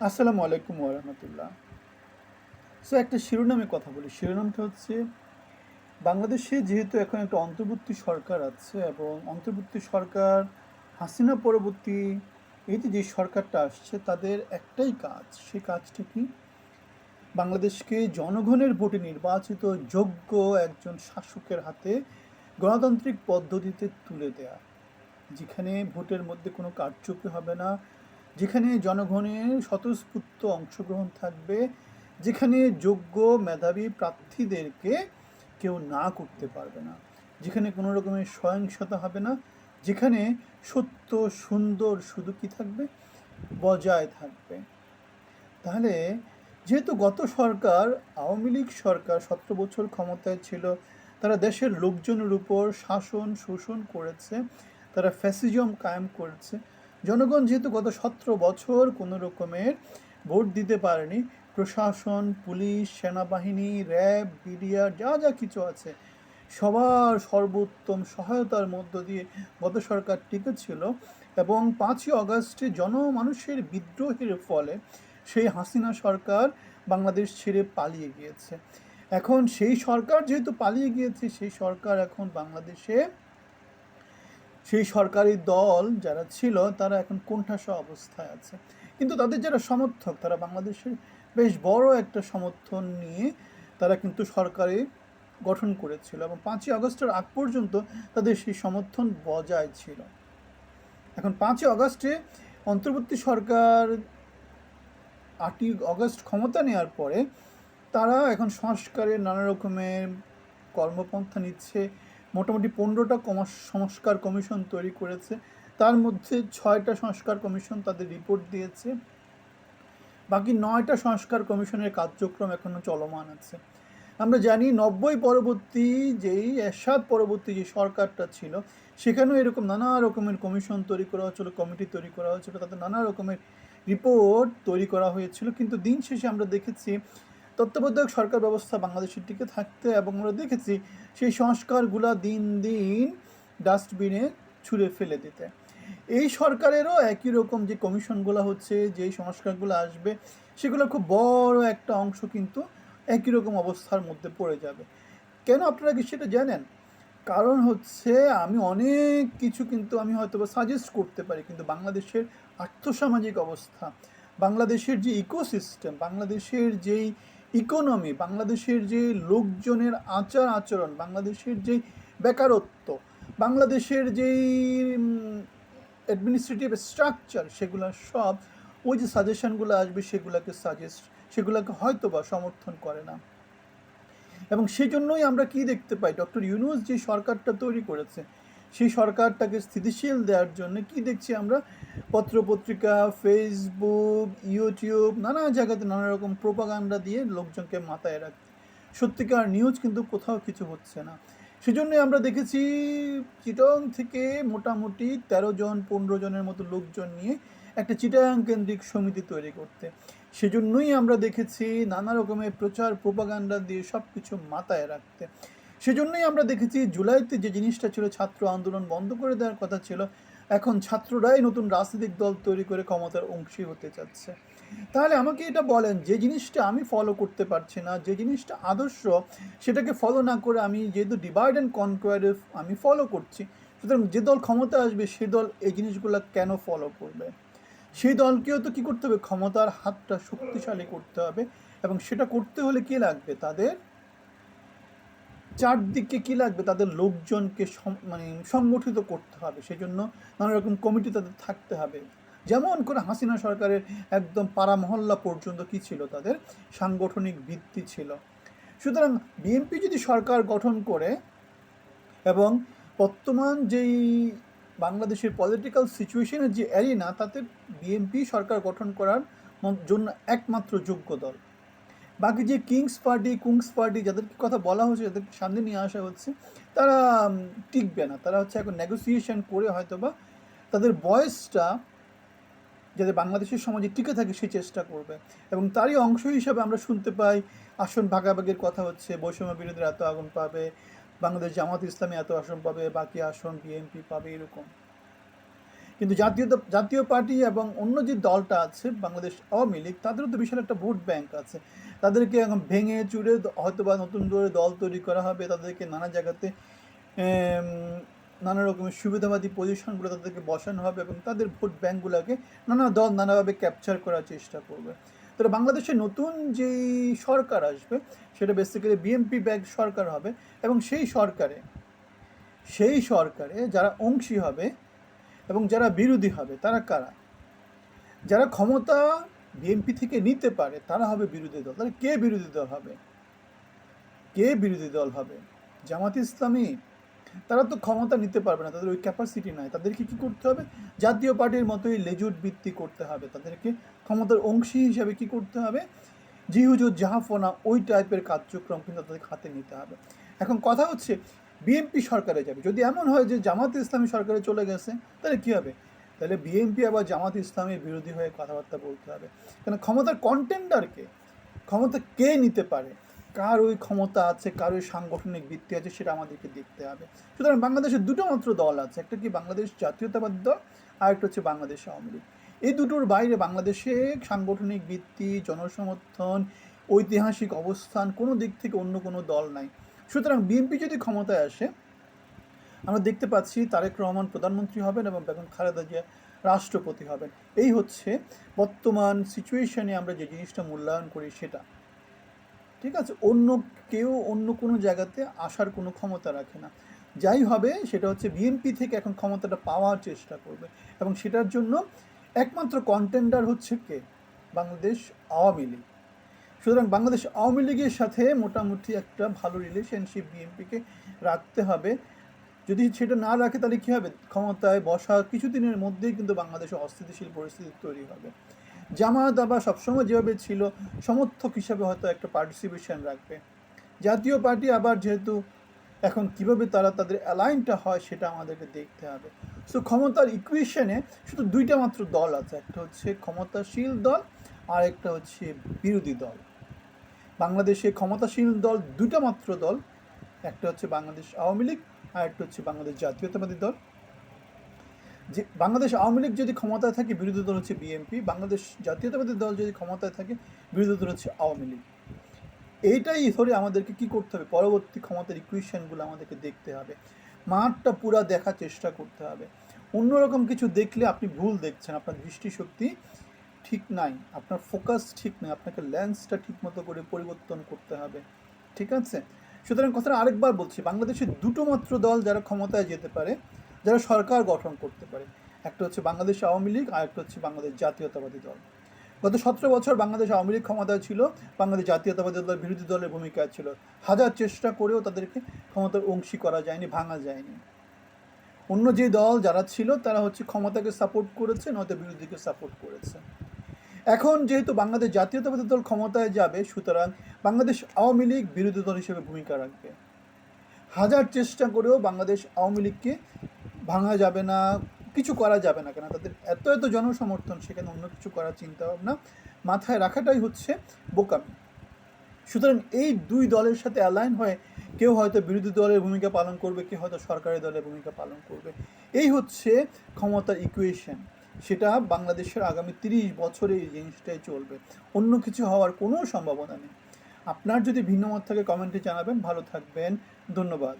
আসসালামু আলাইকুম ওরহামতুল্লাহ সো একটা শিরোনামে কথা বলি। শিরোনামটা হচ্ছে, বাংলাদেশে যেহেতু এখন একটা অন্তর্বর্তী সরকার আছে এবং অন্তর্বর্তী সরকার হাসিনা পরবর্তী এই যে যে সরকারটা আসছে, তাদের একটাই কাজ। সেই কাজটা কি? বাংলাদেশকে জনগণের ভোটে নির্বাচিত যোগ্য একজন শাসকের হাতে গণতান্ত্রিক পদ্ধতিতে তুলে দেয়া। যেখানে ভোটের মধ্যে কোনো কারচুপি হবে না। যেখানে জনগণের স্বতঃস্ফূর্ত অংশগ্রহণ থাকবে, যেখানে যোগ্য মেধাবী প্রার্থীদেরকে কেউ না করতে পারবে না, যেখানে কোনো রকমের সহিংসতা হবে না, যেখানে সত্য, সুন্দর শুধু কি থাকবে? বজায় থাকবে। তাহলে যেহেতু গত সরকার, আওয়ামী লীগ সরকার সতেরো বছর ক্ষমতায় ছিল, তারা দেশের লোকজনের উপর শাসন শোষণ করেছে, তারা ফ্যাসিজম কায়েম করেছে জনগণ যেহেতু গত সতেরো বছর কোনো রকমের ভোট দিতে পারেনি, প্রশাসন, পুলিশ, সেনাবাহিনী, র্যাব, বিডিআর, যা যা কিছু আছে, সবার সর্বোত্তম সহায়তার মধ্য দিয়ে গত সরকার টিকেছিল এবং পাঁচই অগস্টে জনমানুষের বিদ্রোহের ফলে সেই হাসিনা সরকার বাংলাদেশ ছেড়ে পালিয়ে গিয়েছে। এখন সেই সরকার যেহেতু পালিয়ে গিয়েছে, সেই সরকার এখন বাংলাদেশে সেই সরকারি দল যারা ছিল, তারা এখন কোণঠাসা অবস্থায় আছে। কিন্তু তাদের যারা সমর্থক, তারা বাংলাদেশের বেশ বড় একটা সমর্থন নিয়ে তারা কিন্তু সরকারি গঠন করেছিল এবং পাঁচই আগস্টের আগ পর্যন্ত তাদের সেই সমর্থন বজায় ছিল। এখন পাঁচই আগস্টে অন্তর্বর্তী সরকার আটই অগস্ট ক্ষমতা নেওয়ার পরে তারা এখন সংস্কারের নানা রকমের কর্মপন্থা নিচ্ছে মোটামুটি পনেরোটা সংস্কার কমিশন তৈরি করেছে। তার মধ্যে ছয়টা সংস্কার কমিশন তাদের রিপোর্ট দিয়েছে। বাকি নয়টা সংস্কার কমিশনের কার্যক্রম এখনও চলমান আছে। আমরা জানি নব্বই পরবর্তী যেই এরশাদ পরবর্তী যে সরকারটা ছিল, সেখানেও এরকম নানা রকমের কমিশন তৈরি করা হয়েছিল, কমিটি তৈরি করা হয়েছিল তাতে নানা রকমের রিপোর্ট তৈরি করা হয়েছিল। কিন্তু দিন শেষে আমরা দেখেছি তত্ত্বাবধায়ক সরকার ব্যবস্থা বাংলাদেশের দিকে থাকতে এবং আমরা দেখেছি সেই সংস্কারগুলা দিন দিন ডাস্টবিনে ছুঁড়ে ফেলে দিতে। এই সরকারেরও একই রকম যে কমিশনগুলো হচ্ছে যেই সংস্কারগুলো আসবে, সেগুলো খুব বড় একটা অংশ কিন্তু একই রকম অবস্থার মধ্যে পড়ে যাবে। কেন আপনারা কি সেটা জানেন? কারণ হচ্ছে আমি অনেক কিছু কিন্তু আমি হয়তো সাজেস্ট করতে পারি, কিন্তু বাংলাদেশের আর্থসামাজিক অবস্থা, বাংলাদেশের যে ইকোসিস্টেম বাংলাদেশের যেই ইকোনমি বাংলাদেশের যে লোকজনের আচার আচরণ বাংলাদেশের যে বেকারত্ব বাংলাদেশের যেই অ্যাডমিনিস্ট্রেটিভ স্ট্রাকচার সেগুলো সব ওই যে সাজেশনগুলো আসবে সেগুলোকে সাজেস্ট সেগুলোকে হয়তো বা সমর্থন করে না এবং সেই জন্যই আমরা কি দেখতে পাই ডক্টর ইউনুস যে সরকারটা তৈরি করেছে। সেই সরকারটাকে স্থিতিশীল দেওয়ার জন্য কি দেখছি আমরা? পত্রপত্রিকা ফেসবুক ইউটিউব নানা জায়গাতে নানা রকম প্রোপাগান্ডা দিয়ে লোকজনকে মাথায় রাখছে সত্যিকার নিউজ কিন্তু কোথাও কিছু হচ্ছে না। সেজন্যই আমরা দেখেছি চিটং থেকে মোটামুটি তেরো জন, পনেরো জনের মতো লোকজন নিয়ে একটা চিটাং কেন্দ্রিক সমিতি তৈরি করতে। সেজন্যই আমরা দেখেছি নানা রকমের প্রচার প্রোপাগান্ডা দিয়ে সব কিছু মাথায় রাখতে। সেজন্যই আমরা দেখেছি জুলাইতে যে জিনিসটা ছিল, ছাত্র আন্দোলন বন্ধ করে দেওয়ার কথা ছিল, এখন ছাত্ররাই নতুন রাজনৈতিক দল তৈরি করে ক্ষমতার অংশী হতে চাচ্ছে। তাহলে আমাকে এটা বলেন, যে জিনিসটা আমি ফলো করতে পারছি না, যে জিনিসটা আদর্শ, সেটাকে ফলো না করে আমি যেহেতু ডিভাইড অ্যান্ড কনকোয়ারে আমি ফলো করছি, সুতরাং যে দল ক্ষমতা আসবে, সে দল এই জিনিসগুলো কেন ফলো করবে? সেই দলকেও তো কী করতে হবে? ক্ষমতার হাতটা শক্তিশালী করতে হবে এবং সেটা করতে হলে কী লাগবে? তাদের চারদিকে কী লাগবে? তাদের লোকজনকে মানে সংগঠিত করতে হবে। সেই জন্য নানা রকম কমিটি তাদের থাকতে হবে। যেমন করে হাসিনা সরকারের একদম পাড়া মহল্লা পর্যন্ত কি ছিল তাদের? সাংগঠনিক ভিত্তি ছিল। সুতরাং বিএনপি যদি সরকার গঠন করে এবং বর্তমান যেই বাংলাদেশের পলিটিক্যাল সিচুয়েশনের যে অ্যারিনা তাতে বিএনপি সরকার গঠন করার জন্য একমাত্র যোগ্য দল। বাকি যে কিংস পার্টি, কুংস পার্টি যাদেরকে কথা বলা হচ্ছে, যাদেরকে সামনে নিয়ে আসা হচ্ছে, তারা টিকবে না। তারা হচ্ছে এখন নেগোসিয়েশন করে হয়তো বা তাদের বয়সটা যাতে বাংলাদেশের সমাজে টিকে থাকে সেই চেষ্টা করবে। এবং তারই অংশ হিসাবে আমরা শুনতে পাই, আসন ভাগাভাগির কথা হচ্ছে, বৈষম্য বিরোধীরা এত আগুন পাবে, বাংলাদেশ জামাত ইসলামী এত আসন পাবে, বাকি আসন বিএনপি পাবে, এরকম। কিন্তু জাতীয় জাতীয় পার্টি এবং অন্য যে দলটা আছে, বাংলাদেশ আওয়ামী লীগ, তাদেরও তো বিশাল একটা ভোট ব্যাংক আছে। তাদেরকে এখন ভেঙে চুরে হয়তো বা নতুন করে দল তৈরি করা হবে, তাদেরকে নানা জায়গাতে নানা রকমের সুবিধাবাদী পজিশনগুলো তাদেরকে বসানো হবে এবং তাদের ভোট ব্যাঙ্কগুলোকে নানা দল নানাভাবে ক্যাপচার করার চেষ্টা করবে। তো বাংলাদেশে নতুন যেই সরকার আসবে, সেটা বেসিক্যালি বিএমপি ব্যাগ সরকার হবে এবং সেই সরকারে সেই সরকারে যারা অংশী হবে এবং যারা বিরোধী হবে, তারা কারা? যারা ক্ষমতা বিএনপি থেকে নিতে পারে, তারা হবে বিরোধী দল। তাহলে কে বিরোধী দল হবে? কে বিরোধী দল হবে? জামাত ইসলামী? তারা তো ক্ষমতা নিতে পারবে না, তাদের ওই ক্যাপাসিটি নাই। তাদেরকে কি করতে হবে? জাতীয় পার্টির মতোই লেজুট বৃত্তি করতে হবে। তাদেরকে ক্ষমতার অংশী হিসাবে কি করতে হবে? জিহুজুর জাহাফনা ওই টাইপের কার্যক্রম কিন্তু তাদের হাতে নিতে হবে। এখন কথা হচ্ছে, বিএনপি সরকারে যাবে। যদি এমন হয় যে জামাত ইসলামী সরকারে চলে গেছে, তাহলে কী হবে? তাহলে বিএনপি আবার জামাত ইসলামের বিরোধী হয়ে কথাবার্তা বলতে হবে। কেন ক্ষমতার কন্টেন্ডারকে ক্ষমতা কে নিতে পারে? কার ওই ক্ষমতা আছে, কার ওই সাংগঠনিক ভিত্তি আছে সেটা আমাদেরকে দেখতে হবে। সুতরাং বাংলাদেশে দুটো মাত্র দল আছে, একটা কি বাংলাদেশ জাতীয়তাবাদী দল, আর একটা হচ্ছে বাংলাদেশ আওয়ামী লীগ। এই দুটোর বাইরে বাংলাদেশে সাংগঠনিক ভিত্তি, জনসমর্থন, ঐতিহাসিক অবস্থান কোনো দিক থেকে অন্য কোনো দল নাই। সুতরাং বিএনপি যদি ক্ষমতায় আসে আমরা দেখতে পাচ্ছি তারেক রহমান প্রধানমন্ত্রী হবেন এবং বেগম খালেদা জিয়া রাষ্ট্রপতি হবেন। এই হচ্ছে বর্তমান সিচুয়েশনে আমরা যে জিনিসটা মূল্যায়ন করি সেটা। ঠিক আছে? অন্য কেউ অন্য কোনো জায়গাতে আসার কোনো ক্ষমতা রাখে না। যাই হবে, সেটা হচ্ছে বিএনপি থেকে এখন ক্ষমতাটা পাওয়ার চেষ্টা করবে এবং সেটার জন্য একমাত্র কন্টেন্ডার হচ্ছে কে? বাংলাদেশ আওয়ামী লীগ। সুতরাং বাংলাদেশ আওয়ামী লীগের সাথে মোটামুটি একটা ভালো রিলেশনশিপ বিএনপিকে রাখতে হবে। যদি সেটা না রাখে তাহলে কী হবে? ক্ষমতায় বসা কিছুদিনের মধ্যেই কিন্তু বাংলাদেশে অস্থিতিশীল পরিস্থিতি তৈরি হবে। জামায়াত আবার সবসময় যেভাবে ছিল, সমর্থক হিসাবে হয়তো একটা পার্টিসিপেশন রাখবে। জাতীয় পার্টি আবার যেহেতু এখন কীভাবে তারা তাদের অ্যালাইনটা হয় সেটা আমাদেরকে দেখতে হবে। সো ক্ষমতার ইকুয়েশনে শুধু দুইটা মাত্র দল আছে। একটা হচ্ছে ক্ষমতাশীল দল আর একটা হচ্ছে বিরোধী দল। বাংলাদেশে ক্ষমতাশীল দল দুইটা মাত্র দল, একটা হচ্ছে বাংলাদেশ আওয়ামী লীগ আর একটা হচ্ছে বাংলাদেশ জাতীয়তাবাদী দল। যে বাংলাদেশ আওয়ামী লীগ যদি ক্ষমতায় থাকে, বিরোধী দল হচ্ছে বিএনপি। বাংলাদেশ জাতীয়তাবাদী দল যদি ক্ষমতায় থাকে, বিরোধী দল হচ্ছে আওয়ামী লীগ। এইটাই ধরে আমাদেরকে কি করতে হবে? পরবর্তী ক্ষমতার ইকুয়েশনগুলো আমাদেরকে দেখতে হবে। মাঠটা পুরা দেখার চেষ্টা করতে হবে। অন্যরকম কিছু দেখলে আপনি ভুল দেখছেন। আপনার দৃষ্টিশক্তি ঠিক নাই, আপনার ফোকাস ঠিক নাই, আপনাকে লেন্সটা ঠিক মতো করে পরিবর্তন করতে হবে। ঠিক আছে? সুতরাং কথাটা আরেকবার বলছি বাংলাদেশের দুটো মাত্র দল যারা ক্ষমতায় যেতে পারে, যারা সরকার গঠন করতে পারে। একটা হচ্ছে বাংলাদেশ আওয়ামী লীগ, আর একটা হচ্ছে বাংলাদেশ জাতীয়তাবাদী দল। গত সতেরো বছর বাংলাদেশ আওয়ামী লীগ ক্ষমতায় ছিল, বাংলাদেশ জাতীয়তাবাদী দল বিরোধী দলের ভূমিকায় ছিল। হাজার চেষ্টা করেও তাদেরকে ক্ষমতার অংশী করা যায়নি, ভাঙা যায়নি। অন্য যে দল যারা ছিল, তারা হচ্ছে ক্ষমতাকে সাপোর্ট করেছে, নয়তো বিরোধীকে সাপোর্ট করেছে। এখন যেহেতু বাংলাদেশ জাতীয়তাবাদী দল ক্ষমতায় যাবে, সুতরাং বাংলাদেশ আওয়ামী লীগ বিরোধী দল হিসেবে ভূমিকা রাখবে। হাজার চেষ্টা করেও বাংলাদেশ আওয়ামী লীগকে ভাঙা যাবে না, কিছু করা যাবে না কেন? তাদের এত এত জনসমর্থন, সেখানে অন্য কিছু করার চিন্তা ভাবনা মাথায় রাখাটাই হচ্ছে বোকামি। সুতরাং এই দুই দলের সাথে অ্যালাইন হয়ে কেউ হয়তো বিরোধী দলের ভূমিকা পালন করবে, কেউ হয়তো সরকারি দলের ভূমিকা পালন করবে। এই হচ্ছে ক্ষমতার ইকুয়েশন সেটা বাংলাদেশের আগামী তিরিশ বছরে এই জিনিসটাই চলবে। অন্য কিছু হওয়ার কোনো সম্ভাবনা নেই। আপনার যদি ভিন্ন মত থাকে কমেন্টে জানাবেন। ভালো থাকবেন। ধন্যবাদ।